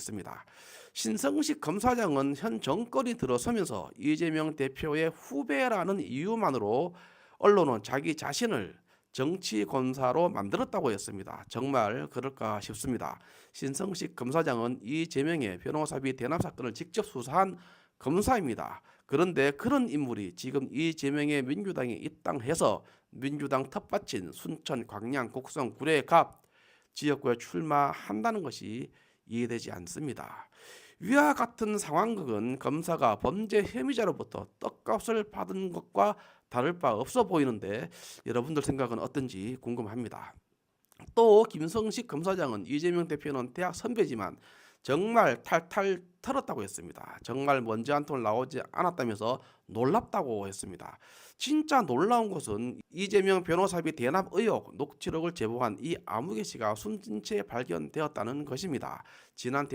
있습니다. 신성식 검사장은 현 정권이 들어서면서 이재명 대표의 후배라는 이유만으로 언론은 자기 자신을 정치 검사로 만들었다고 했습니다. 정말 그럴까 싶습니다. 신성식 검사장은 이재명의 변호사비 대납 사건을 직접 수사한 검사입니다. 그런데 그런 인물이 지금 이재명의 민주당에 입당해서 민주당 텃밭인 순천, 광양, 곡성, 구례, 갑 지역구에 출마한다는 것이 이해되지 않습니다. 위와 같은 상황극은 검사가 범죄 혐의자로부터 떡값을 받은 것과 다를 바 없어 보이는데 여러분들 생각은 어떤지 궁금합니다. 또 김성식 검사장은 이재명 대표는 대학 선배지만 정말 탈탈 털었다고 했습니다. 정말 먼지 한통 나오지 않았다면서 놀랍다고 했습니다. 진짜 놀라운 것은 이재명 변호사비 대납 의혹 녹취록을 제보한 이 아무개 씨가 숨진 채 발견되었다는 것입니다. 지난 대